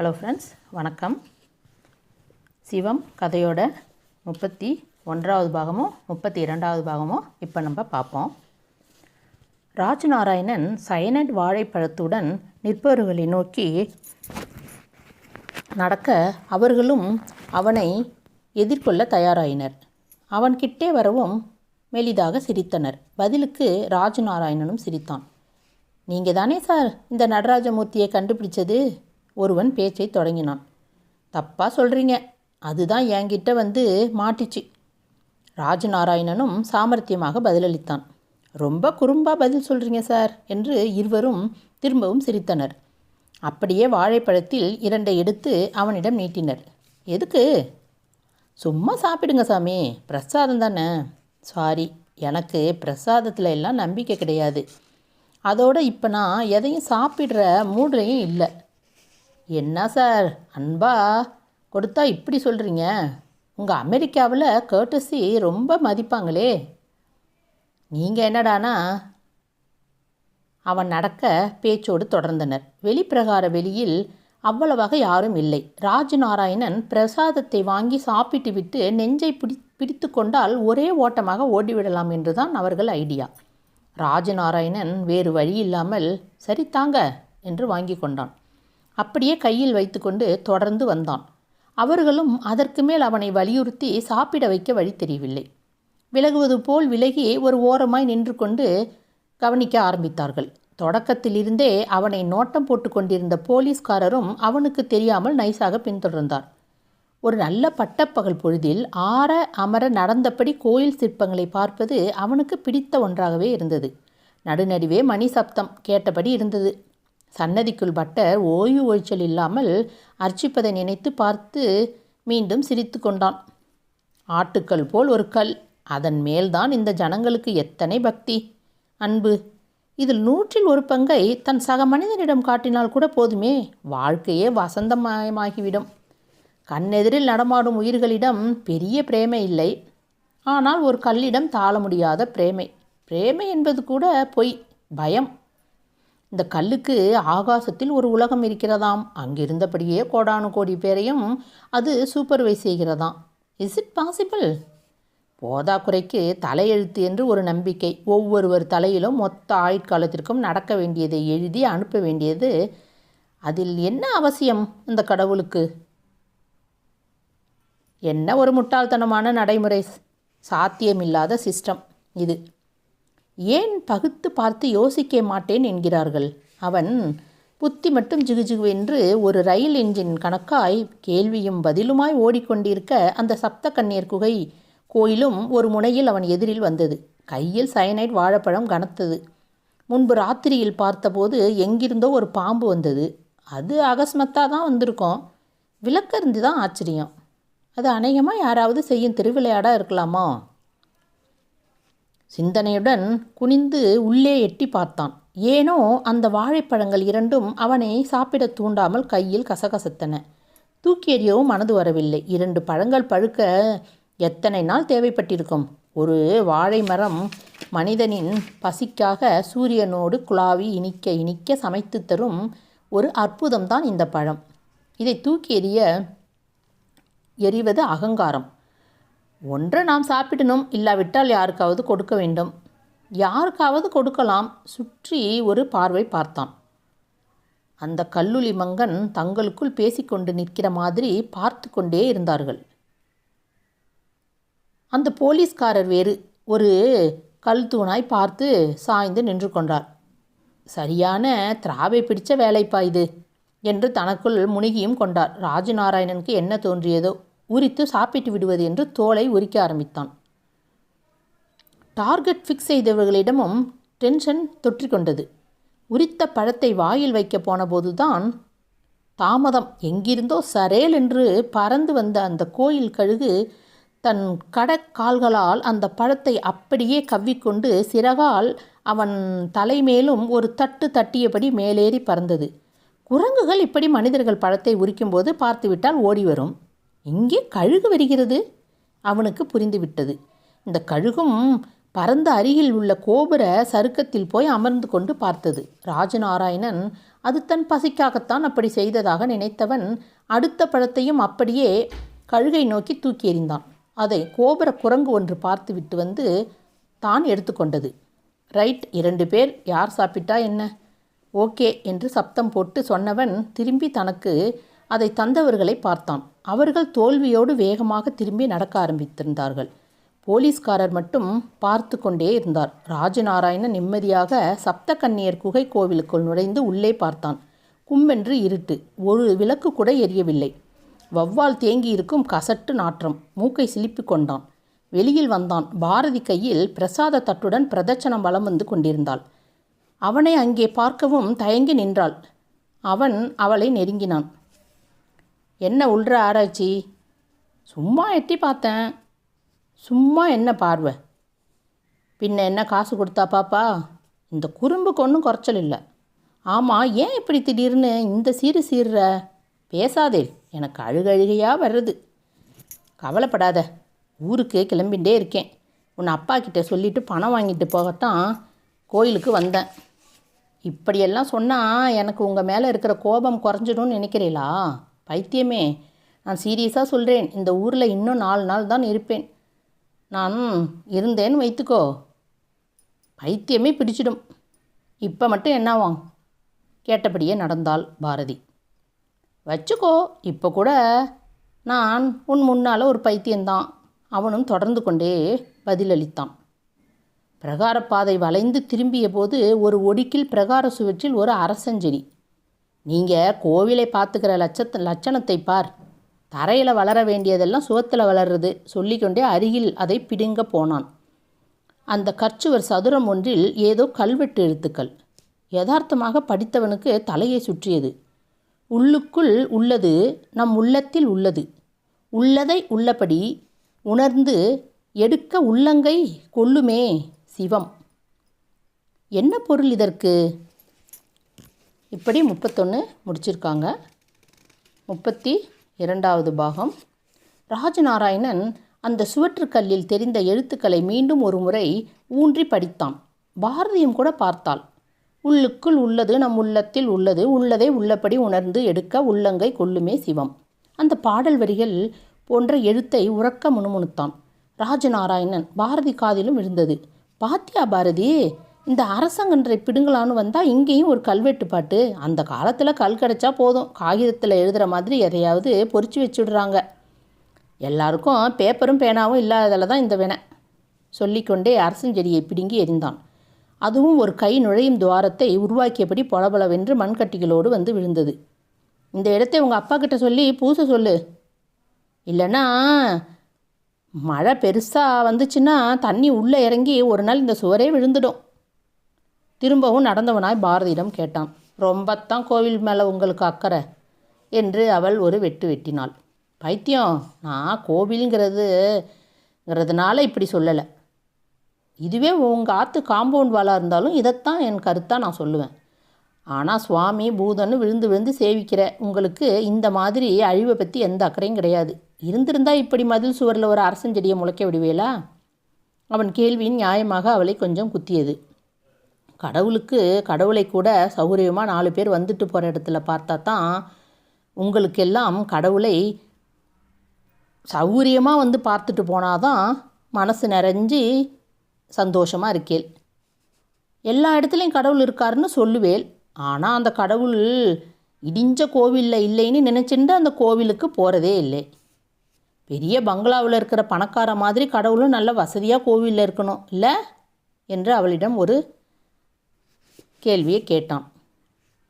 Hello friends வணக்கம். சிவம் கதையோட முப்பத்தி ஒன்றாவது பாகமும் முப்பத்தி இரண்டாவது பாகமும் இப்போ நம்ம பார்ப்போம் ராஜநாராயணன் சைனட் வாழைப்பழத்துடன் நிற்பவர்களை நோக்கி நடக்க அவர்களும் அவனை எதிர்கொள்ள தயாராயினர். அவன்கிட்டே வரவும் மெலிதாக சிரித்தனர். பதிலுக்கு ராஜநாராயணனும் சிரித்தான். நீங்கள் தானே சார் இந்த நடராஜமூர்த்தியை கண்டுபிடிச்சது? ஒருவன் பேச்சை தொடங்கினான். தப்பாக சொல்கிறீங்க அதுதான் என்கிட்ட வந்து மாட்டிச்சு. ராஜநாராயணனும் சாமர்த்தியமாக பதிலளித்தான். ரொம்ப குறும்பாக பதில் சொல்கிறீங்க சார் என்று இருவரும் திரும்பவும் சிரித்தனர். அப்படியே வாழைப்பழத்தில் இரண்டை எடுத்து அவனிடம் நீட்டினர். எதுக்கு? சும்மா சாப்பிடுங்க சாமி. பிரசாதம் தானே. சாரி. எனக்கு பிரசாதத்தில் எல்லாம் நம்பிக்கை கிடையாது. அதோட இப்போ நான் எதையும் சாப்பிட்ற மூட்லையும் இல்லை. என்ன சார்? அன்பா கொடுத்தா இப்படி சொல்கிறீங்க உங்கள் அமெரிக்காவில் கேர்டசி ரொம்ப மதிப்பாங்களே. நீங்கள் என்னடானா? அவன் நடக்க பேச்சோடு தொடர்ந்தனர். வெளிப்பிரகார வெளியில் அவ்வளவாக யாரும் இல்லை. ராஜநாராயணன் பிரசாதத்தை வாங்கி சாப்பிட்டு விட்டு நெஞ்சை பிடி பிடித்து கொண்டால் ஒரே ஓட்டமாக ஓடிவிடலாம் என்றுதான் அவர்கள் ஐடியா. ராஜநாராயணன் வேறு வழி இல்லாமல் சரி தாங்க என்று வாங்கி கொண்டான். அப்படியே கையில் வைத்துக்கொண்டு தொடர்ந்து வந்தான். அவர்களும் அதற்கு மேல் அவனை வலியுறுத்தி சாப்பிட வைக்க வழி தெரியவில்லை. விலகுவது போல் விலகி ஒரு ஓரமாய் நின்று கொண்டு கவனிக்க ஆரம்பித்தார்கள். தொடக்கத்திலிருந்தே அவனை நோட்டம் போட்டு கொண்டிருந்த போலீஸ்காரரும் அவனுக்கு தெரியாமல் நைஸாக பின்தொடர்ந்தார். ஒரு நல்ல பட்டப்பகல் பொழுதில் ஆற அமர நடந்தபடி கோயில் சிற்பங்களை பார்ப்பது அவனுக்கு பிடித்த ஒன்றாகவே இருந்தது. நடுநடுவே மணி சப்தம் கேட்டபடி இருந்தது. சன்னதிக்குள் பட்டர் ஓய்வு ஒழிச்சல் இல்லாமல் அர்ச்சிப்பதை நினைத்து பார்த்து மீண்டும் சிரித்து கொண்டான். ஆட்டுக்கல் போல் ஒரு கல். அதன் மேல்தான் இந்த ஜனங்களுக்கு எத்தனை பக்தி. அன்பு. இதில் நூற்றில் ஒரு பங்கை தன் சக மனிதனிடம் காட்டினால் கூட போதுமே. வாழ்க்கையே வசந்தமயமாகிவிடும். கண்ணெதிரில் நடமாடும் உயிர்களிடம் பெரிய பிரேமை இல்லை. ஆனால் ஒரு கல்லிடம் தாழ முடியாத பிரேமை. பிரேமை என்பது கூட பொய் பயம். இந்த கல்லுக்கு ஆகாசத்தில் ஒரு உலகம் இருக்கிறதாம். அங்கிருந்தபடியே கோடானு கோடி பேரையும் அது சூப்பர்வைஸ் செய்கிறதாம். இஸ் இட் பாசிபிள் போதாக்குறைக்கு தலையெழுத்து என்று ஒரு நம்பிக்கை. ஒவ்வொருவர் தலையிலும் மொத்த ஆயுட்காலத்திற்கும் நடக்க வேண்டியதை எழுதி அனுப்ப வேண்டியது. அதில் என்ன அவசியம் இந்த கடவுளுக்கு? என்ன ஒரு முட்டாள்தனமான நடைமுறை? சாத்தியமில்லாத சிஸ்டம் இது. ஏன் பகுத்து பார்த்து யோசிக்க மாட்டேன் என்கிறார்கள்? அவன் புத்தி மட்டும் ஜிகுஜிகு என்று ஒரு ரயில் என்ஜின் கணக்காய் கேள்வியும் பதிலுமாய் ஓடிக்கொண்டிருக்க அந்த சப்த கண்ணீர் குகை கோயிலும் ஒரு முனையில் அவன் எதிரில் வந்தது. கையில் சயனைட் வாழைப்பழம் கனத்தது. முன்பு ராத்திரியில் பார்த்தபோது எங்கிருந்தோ ஒரு பாம்பு வந்தது. அது அகஸ்மத்தாக தான் வந்திருக்கோம். விளக்கறிந்து தான் ஆச்சரியம். அது அநேகமாக யாராவது செய்யும் திருவிளையாடாக இருக்கலாமா? சிந்தனையுடன் குனிந்து உள்ளே எட்டி பார்த்தான். ஏனோ அந்த வாழைப்பழங்கள் இரண்டும் அவனை சாப்பிட தூண்டாமல் கையில் கசகசத்தன. தூக்கி எறியவும் மனது வரவில்லை. இரண்டு பழங்கள் பழுக்க எத்தனை நாள் தேவைப்பட்டிருக்கும்? ஒரு வாழை மரம் மனிதனின் பசிக்காக சூரியனோடு குழாவி இனிக்க இனிக்க சமைத்து தரும் ஒரு அற்புதம்தான் இந்த பழம். இதை தூக்கி எறிய எறிவது அகங்காரம். ஒன்றை நாம் சாப்பிடணும் இல்லாவிட்டால் யாருக்காவது கொடுக்க வேண்டும். யாருக்காவது கொடுக்கலாம். சுற்றி ஒரு பார்வை பார்த்தான். அந்த கல்லூலி மங்கன் தங்களுக்குள் பேசிக்கொண்டு நிற்கிற மாதிரி பார்த்து கொண்டே இருந்தார்கள். அந்த போலீஸ்காரர் வேறு ஒரு கல் தூணாய் பார்த்து சாய்ந்து நின்று கொண்டார். சரியான திராவை பிடிச்ச வேலைப்பா இது என்று தனக்குள் முனிகியும் கொண்டார். ராஜநாராயணனுக்கு என்ன தோன்றியதோ? உரித்து சாப்பிட்டு விடுவது என்று தோலை உரிக்க ஆரம்பித்தான். டார்கெட் ஃபிக்ஸ் செய்தவர்களிடமும் டென்ஷன் தொற்றிக்கொண்டது. உரித்த பழத்தை வாயில் வைக்க போனபோதுதான் தாமதம். எங்கிருந்தோ சரேல் என்று பறந்து வந்த அந்த கோயில் கழுகு தன் கடற்கால்களால் அந்த பழத்தை அப்படியே கவ்விக்கொண்டு சிறகால் அவன் தலைமேலும் ஒரு தட்டு தட்டியபடி மேலேறி பறந்தது. குரங்குகள் இப்படி மனிதர்கள் பழத்தை உரிக்கும்போது பார்த்துவிட்டால் ஓடி வரும் இங்கே கழுகு வருகிறது? அவனுக்கு புரிந்துவிட்டது. இந்த கழுகும் பரந்த அருகில் உள்ள கோபுர சருக்கத்தில் போய் அமர்ந்து கொண்டு பார்த்தது. ராஜநாராயணன் அது தன் பசிக்காகத்தான் அப்படி செய்ததாக நினைத்தவன் அடுத்த பழத்தையும் அப்படியே கழுகை நோக்கி தூக்கி எறிந்தான். அதை கோபுர குரங்கு ஒன்று பார்த்துவிட்டு வந்து தான் எடுத்துக்கொண்டது. ரைட் இரண்டு பேர். யார் சாப்பிட்டா என்ன? ஓகே என்று சப்தம் போட்டு சொன்னவன் திரும்பி தனக்கு அதை தந்தவர்களை பார்த்தான். அவர்கள் தோல்வியோடு வேகமாக திரும்பி நடக்க ஆரம்பித்திருந்தார்கள். போலீஸ்காரர் மட்டும் பார்த்து கொண்டே இருந்தார். ராஜநாராயணன் நிம்மதியாக சப்த கன்னியர் குகை கோவிலுக்குள் நுழைந்து உள்ளே பார்த்தான். கும்மென்று இருட்டு. ஒரு விளக்கு கூட எரியவில்லை. வவ்வால் தேங்கியிருக்கும் கசட்டு நாற்றம். மூக்கை சிலிப்பிக் கொண்டான். வெளியில் வந்தான். பாரதி கையில் பிரசாத தட்டுடன் பிரதட்சணம் வலம் வந்து கொண்டிருந்தாள். அவனை அங்கே பார்க்கவும் தயங்கி நின்றாள். அவன் அவளை நெருங்கினான். என்ன உள்ற ஆராய்ச்சி? சும்மா எட்டி பார்த்தேன். சும்மா என்ன பார்வை? பின்ன என்ன காசு கொடுத்தா பாப்பா? இந்த குறும்புக்கு ஒன்றும் குறைச்சல் இல்லை. ஆமாம் ஏன் இப்படி திடீர்னு இந்த சீரு சீர்ற? பேசாதே எனக்கு அழுகழுகையாக வர்றது. கவலைப்படாத ஊருக்கு கிளம்பிகிட்டே இருக்கேன். உன் அப்பா கிட்ட சொல்லிவிட்டு பணம் வாங்கிட்டு போகத்தான் கோயிலுக்கு வந்தேன். இப்படியெல்லாம் சொன்னால் எனக்கு உங்கள் மேலே இருக்கிற கோபம் குறைஞ்சிடும்னு நினைக்கிறீங்களா பைத்தியமே. நான் சீரியஸாக சொல்கிறேன் இந்த ஊரில் இன்னும் நாலு நாள் தான் இருப்பேன். நான் இருந்தேன்னு வைத்துக்கோ. பைத்தியமே பிடிச்சிடும். இப்போ மட்டும் என்னவாம்? கேட்டபடியே நடந்தாள் பாரதி. வச்சுக்கோ இப்போ கூட நான் உன் முன்னால் ஒரு பைத்தியந்தான் அவனும் தொடர்ந்து கொண்டே பதிலளித்தான். பிரகாரப்பாதை வளைந்து திரும்பிய போது ஒரு ஒடுக்கில் பிரகார சுவற்றில் ஒரு அரசஞ்செடி. நீங்கள் கோவிலை பார்த்துக்கிற லட்சத்த லட்சணத்தை பார். தரையில் வளர வேண்டியதெல்லாம் சுவத்தில் வளர்றது. சொல்லிக்கொண்டே அருகில் அதை பிடுங்க போனான். அந்த கற்சுவர் சதுரம் ஒன்றில் ஏதோ கல்வெட்டு எழுத்துக்கள். யதார்த்தமாக படித்தவனுக்கு தலையை சுற்றியது. உள்ளுக்குள் உள்ளது நம் உள்ளத்தில் உள்ளது. உள்ளதை உள்ளபடி உணர்ந்து எடுக்க உள்ளங்கை கொள்ளுமே சிவம். என்ன பொருள் இதற்கு? இப்படி முப்பத்தொன்று முடிச்சிருக்காங்க. முப்பத்தி இரண்டாவது பாகம். ராஜநாராயணன் அந்த சுவற்றுக்கல்லில் தெரிந்த எழுத்துக்களை மீண்டும் ஒரு முறை ஊன்றி படித்தான். பாரதியும் கூட பார்த்தாள். உள்ளுக்குள் உள்ளது நம் உள்ளத்தில் உள்ளது உள்ளதை உள்ளபடி உணர்ந்து எடுக்க உள்ளங்கை கொள்ளுமே சிவம். அந்த பாடல் வரிகள் போன்ற எழுத்தை உறக்க முணுமுணுத்தான். ராஜநாராயணன் பாரதி காதிலும் விழுந்தது. பாத்தியா பாரதி இந்த அரசங்கன்றை பிடுங்கலான்னு வந்தால் இங்கேயும் ஒரு கல்வெட்டு பாட்டு. அந்த காலத்தில் கல் கிடச்சா போதும். காகிதத்தில் எழுதுகிற மாதிரி எதையாவது பொறிச்சு வச்சுடுறாங்க. எல்லாருக்கும் பேப்பரும் பேனாவும் இல்லாததில் தான் இந்த வினை. சொல்லிக்கொண்டே அரசஞ்செடியை பிடுங்கி எரிந்தான் அதுவும் ஒரு கை நுழையும் துவாரத்தை உருவாக்கியபடி பொலபலவென்று மண்கட்டிகளோடு வந்து விழுந்தது. இந்த இடத்தை உங்கள் அப்பா கிட்ட சொல்லி பூச சொல்லு. இல்லைன்னா மழை பெருசாக வந்துச்சுன்னா தண்ணி உள்ளே இறங்கி ஒரு நாள் இந்த சுவரே விழுந்துடும். திரும்பவும் நடந்தவனாய் பாரதியிடம் கேட்டான் ரொம்பத்தான் கோவில் மேலே உங்களுக்கு அக்கறை? என்று அவள் ஒரு வெட்டு வெட்டினாள். பைத்தியம் நான் கோவிலுங்கிறதுங்கிறதுனால இப்படி சொல்லலை. இதுவே உங்கள் ஆற்று காம்பவுண்ட் வாலாக இருந்தாலும் இதைத்தான் என் கருத்தாக நான் சொல்லுவேன். ஆனால் சுவாமி பூதன்னு விழுந்து விழுந்து சேவிக்கிற உங்களுக்கு இந்த மாதிரி அழிவை பற்றி எந்த அக்கறையும் கிடையாது. இருந்திருந்தால் இப்படி மதில் சுவரில் ஒரு அரசஞ்செடியை முளைக்க விடுவேலா? அவன் கேள்வியின் நியாயமாக அவளை கொஞ்சம் குத்தியது. கடவுளுக்கு கடவுளை கூட சௌகரியமாக நாலு பேர் வந்துட்டு போகிற இடத்துல பார்த்தா தான் உங்களுக்கெல்லாம் கடவுளை சௌகரியமாக வந்து பார்த்துட்டு போனாதான் மனசு நிறைஞ்சி சந்தோஷமாக இருக்கேள். எல்லா இடத்துலையும் கடவுள் இருக்காருன்னு சொல்லுவேன் ஆனால் அந்த கடவுள் இடிஞ்ச கோவிலில் இல்லைன்னு நினச்சிட்டு அந்த கோவிலுக்கு போகிறதே இல்லை. பெரிய பங்களாவில் இருக்கிற பணக்கார மாதிரி கடவுளும் நல்ல வசதியாக கோவிலில் இருக்கணும் இல்லை? என்று அவளிடம் ஒரு கேள்வியை கேட்டான்.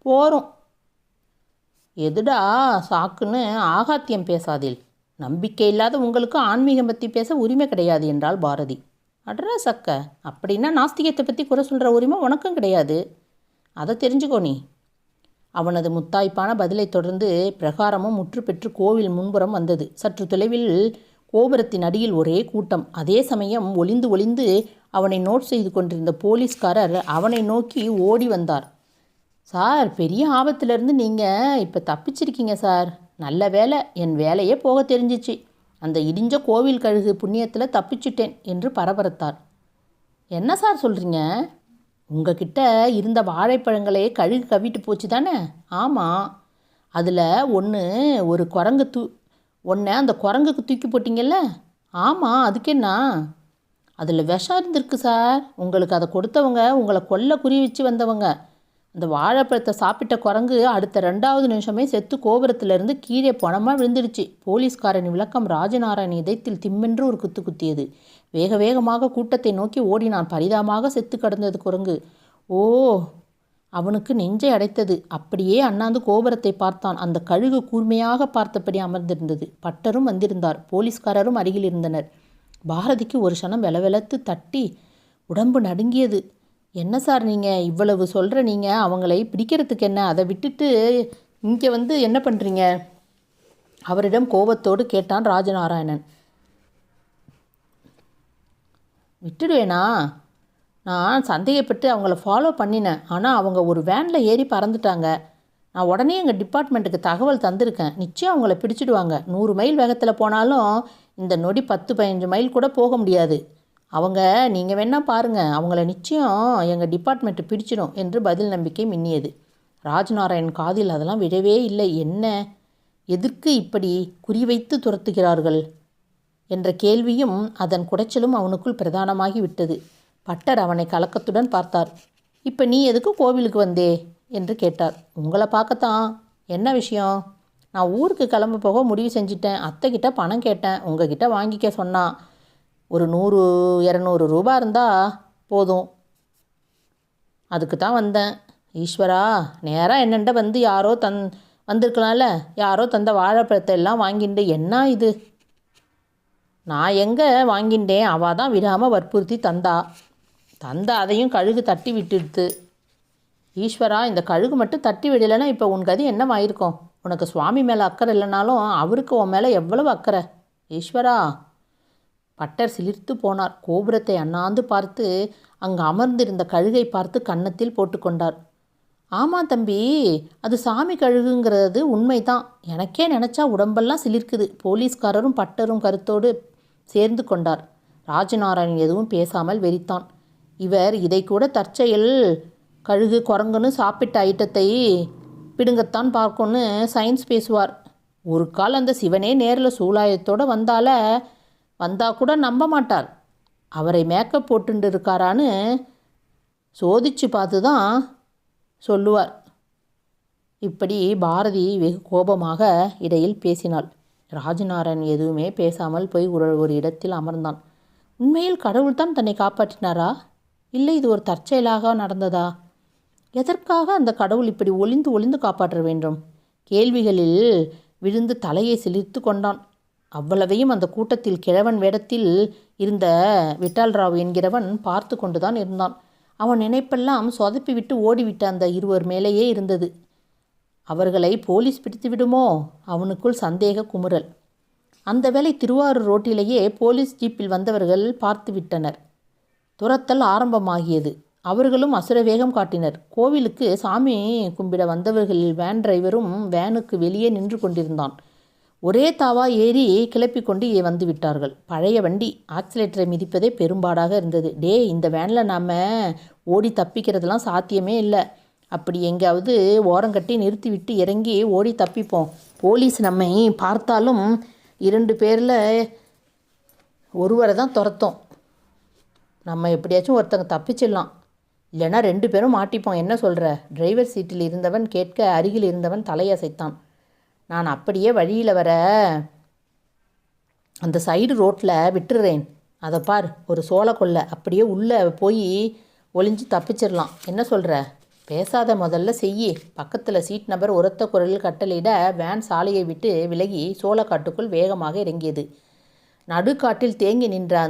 போகிறோம் எதுடா சாக்குன்னு ஆகாத்தியம் பேசாதீல் நம்பிக்கை இல்லாத உங்களுக்கு ஆன்மீகம் பற்றி பேச உரிமை கிடையாது என்றாள் பாரதி. அட்ரா சக்க. அப்படின்னா நாஸ்திகத்தை பற்றி குறை சொல்கிற உரிமை உனக்கும் கிடையாது. அதை தெரிஞ்சுக்கோ நீ. அவனது முத்தாய்ப்பான பதிலை தொடர்ந்து பிரகாரமும் முற்று பெற்று கோவில் முன்புறம் வந்தது. சற்று தொலைவில் கோபுரத்தின் அடியில் ஒரே கூட்டம். அதே சமயம் ஒளிந்து ஒளிந்து அவனை நோட் செய்து கொண்டிருந்த போலீஸ்காரர் அவனை நோக்கி ஓடி வந்தார். சார் பெரிய ஆபத்திலிருந்து நீங்கள் இப்போ தப்பிச்சிருக்கீங்க சார். நல்ல வேலை என் வேலையே போக தெரிஞ்சிச்சு. அந்த இடிஞ்ச கோவில் கழுகு புண்ணியத்தில் தப்பிச்சிட்டேன் என்று பரபரத்தார். என்ன சார் சொல்கிறீங்க உங்ககிட்ட இருந்த வாழைப்பழங்களே கழுகு கவிட்டு போச்சு தானே? ஆமாம் அதில் ஒன்று ஒரு குரங்கு தூ ஒன்னே அந்த குரங்குக்கு தூக்கி போட்டிங்கல்ல? ஆமாம் அதுக்கு என்ன அதில் விஷம் இருந்திருக்கு சார். உங்களுக்கு அதை கொடுத்தவங்க உங்களை கொல்ல குறி வச்சு வந்தவங்க. அந்த வாழைப்பழத்தை சாப்பிட்ட குரங்கு அடுத்த ரெண்டாவது நிமிஷமே செத்து கோபுரத்திலிருந்து கீழே பணமாக விழுந்துடுச்சு. போலீஸ்காரன் விளக்கம் ராஜநாராயண் இதயத்தில் திம்மென்று ஒரு குத்து குத்தியது. வேக வேகமாக கூட்டத்தை நோக்கி ஓடினான். பரிதாபமாக செத்து கிடந்தது குரங்கு. ஓ அவனுக்கு நெஞ்சை அடைத்தது. அப்படியே அண்ணாந்து கோபுரத்தை பார்த்தான். அந்த கழுகு கூர்மையாக பார்த்தபடி அமர்ந்திருந்தது. பட்டரும் வந்திருந்தார். போலீஸ்காரரும் அருகில் இருந்தனர். பாரதிக்கு ஒரு க்ஷணம் வெலவெலத்து தட்டி உடம்பு நடுங்கியது. என்ன சார் நீங்கள் இவ்வளவு சொல்கிற நீங்கள் அவங்களை பிடிக்கிறதுக்கு என்ன? அதை விட்டுட்டு இங்கே வந்து என்ன பண்ணுறீங்க அவரிடம் கோபத்தோடு கேட்டான் ராஜநாராயணன். விட்டுடுவேனா? நான் சந்தேகப்பட்டு அவங்கள ஃபாலோ பண்ணினேன். ஆனால் அவங்க ஒரு வேனில் ஏறி பறந்துட்டாங்க. நான் உடனே எங்கள் டிபார்ட்மெண்ட்டுக்கு தகவல் தந்திருக்கேன். நிச்சயம் அவங்கள பிடிச்சிடுவாங்க. நூறு மைல் வேகத்தில் போனாலும் இந்த நொடி பத்து பதினஞ்சு மைல் கூட போக முடியாது. அவங்க நீங்கள் வேணால் பாருங்கள் அவங்கள நிச்சயம் எங்கள் டிபார்ட்மெண்ட்டு பிடிச்சிடும் என்று பதில் நம்பிக்கை மின்னியது. ராஜ்நாராயண் காதில் அதெல்லாம் விடவே இல்லை. என்ன? எதற்கு இப்படி குறிவைத்து துரத்துகிறார்கள்? என்ற கேள்வியும் அதன் குடைச்சலும் அவனுக்குள் பிரதானமாகி விட்டது. பட்டர் அவனை கலக்கத்துடன் பார்த்தார். இப்போ நீ எதுக்கு கோவிலுக்கு வந்தே? என்று கேட்டார். உங்களை பார்க்கத்தான். என்ன விஷயம்? நான் ஊருக்கு கிளம்ப போக முடிவு செஞ்சிட்டேன். அத்தைக்கிட்ட பணம் கேட்டேன். உங்ககிட்ட வாங்கிக்க சொன்னான் ஒரு நூறு இரநூறு ரூபா இருந்தால் போதும். அதுக்கு தான் வந்தேன். ஈஸ்வரா நேராக என்னண்ட வந்து யாரோ தன் வந்திருக்கலாம்ல. யாரோ தந்த வாழைப்பழத்தை எல்லாம் வாங்கிண்டு என்ன இது? நான் எங்கே வாங்கிண்டேன்? அவள் தான் விடாமல் வற்புறுத்தி தந்தா. தந்த அதையும் கழுகு தட்டி விட்டுடுத்து. ஈஸ்வரா இந்த கழுகு மட்டும் தட்டி விடலைன்னா இப்போ உன் கதி என்னவாயிருக்கும்? உனக்கு சுவாமி மேலே அக்கறை இல்லைனாலும் அவருக்கு உன் மேலே எவ்வளவு அக்கறை? ஈஸ்வரா பட்டர் சிலிர்த்து போனார். கோபுரத்தை அண்ணாந்து பார்த்து அங்கு அமர்ந்திருந்த கழுகை பார்த்து கன்னத்தில் போட்டுக்கொண்டார். ஆமாம் தம்பி அது சாமி கழுகுங்கிறது உண்மைதான். எனக்கே நினச்சா உடம்பெல்லாம் சிலிர்க்குது. போலீஸ்காரரும் பட்டரும் கருத்தோடு சேர்ந்து கொண்டார். ராஜநாராயணன் எதுவும் பேசாமல் வெறித்தான். இவர் இதை கூட தற்செயல் கழுகு குரங்குன்னு சாப்பிட்ட ஐட்டத்தை பிடுங்கத்தான் பார்க்கும்னு சயின்ஸ் பேசுவார். ஒரு கால் அந்த சிவனே நேரில் சூலாயத்தோடு வந்தால வந்தால் கூட நம்ப மாட்டார். அவரை மேக்கப் போட்டுட்டு இருக்காரான்னு சோதிச்சு பார்த்து தான் சொல்லுவார். இப்படி பாரதி வெகு கோபமாக இடையில் பேசினாள். ராஜநாராயண் எதுவுமே பேசாமல் போய் ஒரு ஒரு இடத்தில் அமர்ந்தான். உண்மையில் கடவுள்தான் தன்னை காப்பாற்றினாரா? இல்லை இது ஒரு தற்செயலாக நடந்ததா? எதற்காக அந்த கடவுள் இப்படி ஒளிந்து ஒளிந்து காப்பாற்ற வேண்டும்? கேள்விகளில் விழுந்து தலையை சிலிர்த்து கொண்டான். அவ்வளவையும் அந்த கூட்டத்தில் கிழவன் வேடத்தில் இருந்த விட்டால்ராவ் என்கிறவன் பார்த்து கொண்டுதான் இருந்தான். அவன் நினைப்பெல்லாம் சொதப்பி விட்டு ஓடிவிட்ட அந்த இருவர் மேலேயே இருந்தது. அவர்களை போலீஸ் பிடித்து விடுமோ? அவனுக்குள் சந்தேக குமுறல். அந்த வேளை திருவாரூர் ரோட்டிலேயே போலீஸ் ஜீப்பில் வந்தவர்கள் பார்த்து விட்டனர். துரத்தல் ஆரம்பமாகியது. அவர்களும் அசுர வேகம் காட்டினர். கோவிலுக்கு சாமி கும்பிட வந்தவர்களில் வேன் டிரைவரும் வேனுக்கு வெளியே நின்று கொண்டிருந்தான். ஒரே தாவா ஏறி கிளப்பி கொண்டு வந்து விட்டார்கள். பழைய வண்டி ஆக்சிலேட்டரை மிதிப்பதே பெரும்பாடாக இருந்தது. டே இந்த வேனில் நாம் ஓடி தப்பிக்கிறதுலாம் சாத்தியமே இல்லை. அப்படி எங்கேயாவது ஓரங்கட்டி நிறுத்திவிட்டு இறங்கி ஓடி தப்பிப்போம். போலீஸ் நம்மை பார்த்தாலும் இரண்டு பேரில் ஒருவரை தான் துரத்தோம். நம்ம எப்படியாச்சும் ஒருத்தங்க தப்பிச்சிடலாம். இல்லைன்னா ரெண்டு பேரும் மாட்டிப்போம். என்ன சொல்கிற டிரைவர் சீட்டில் இருந்தவன் கேட்க அருகில் இருந்தவன் தலையசைத்தான். நான் அப்படியே வழியில் வர அந்த சைடு ரோட்டில் விட்டுறேன். அதை பார் ஒரு சோள கொள்ளை. அப்படியே உள்ளே போய் ஒளிஞ்சு தப்பிச்சிடலாம். என்ன சொல்கிற பேசாத முதல்ல செய்யி. பக்கத்தில் சீட் நபர் உரத்த குரலில் கட்டளையிட வேன் சாலையை விட்டு விலகி சோளக்காட்டுக்குள் வேகமாக இறங்கியது. நடுக்காட்டில் தேங்கி நின்ற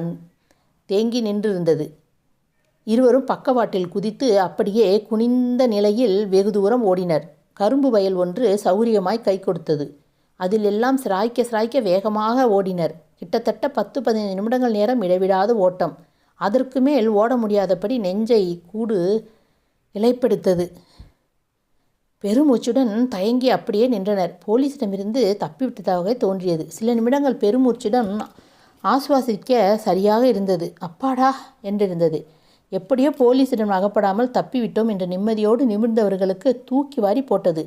தேங்கி நின்றிருந்தது. இருவரும் பக்கவாட்டில் குதித்து அப்படியே குனிந்த நிலையில் வெகு தூரம் ஓடினர். கரும்பு வயல் ஒன்று சௌரியமாய் கை கொடுத்தது. அதிலெல்லாம் சிராய்க்க சிராய்க்க வேகமாக ஓடினர். கிட்டத்தட்ட பத்து பதினைந்து நிமிடங்கள் நேரம் இடைவிடாத ஓட்டம். அதற்கு மேல் ஓட முடியாதபடி நெஞ்சை கூடு இலைப்படுத்தது. பெருமூச்சுடன் தயங்கி அப்படியே நின்றனர். போலீசிடமிருந்து தப்பிவிட்டதாக தோன்றியது. சில நிமிடங்கள் பெருமூச்சுடன் ஆசுவாசிக்க சரியாக இருந்தது. அப்பாடா! என்றிருந்தது. எப்படியோ போலீசிடம் அகப்படாமல் தப்பிவிட்டோம் என்ற நிம்மதியோடு நிமிர்ந்தவர்களுக்கு தூக்கி வாரி போட்டது.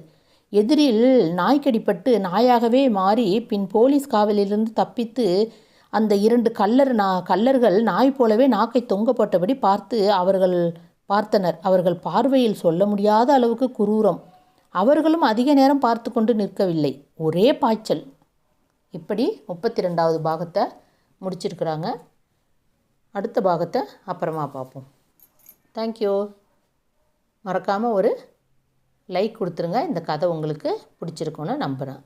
எதிரில் நாய்க்கடிப்பட்டு நாயாகவே மாறி பின் போலீஸ் காவலிலிருந்து தப்பித்து அந்த இரண்டு கல்லர் நா கல்லர்கள் நாய் போலவே நாக்கை தொங்க போட்டபடி பார்த்து அவர்கள் பார்த்தனர். அவர்கள் பார்வையில் சொல்ல முடியாத அளவுக்கு குரூரம். அவர்களும் அதிக நேரம் பார்த்து கொண்டு நிற்கவில்லை. ஒரே பாய்ச்சல். இப்படி முப்பத்தி ரெண்டாவது பாகத்தை முடிச்சிருக்கிறாங்க. அடுத்த பாகத்தை அப்புறமா பார்ப்போம். தேங்க்யூ மறக்காமல் ஒரு லைக் கொடுத்துருங்க. இந்த கதை உங்களுக்கு பிடிச்சிருக்குன்னு நம்புகிறேன்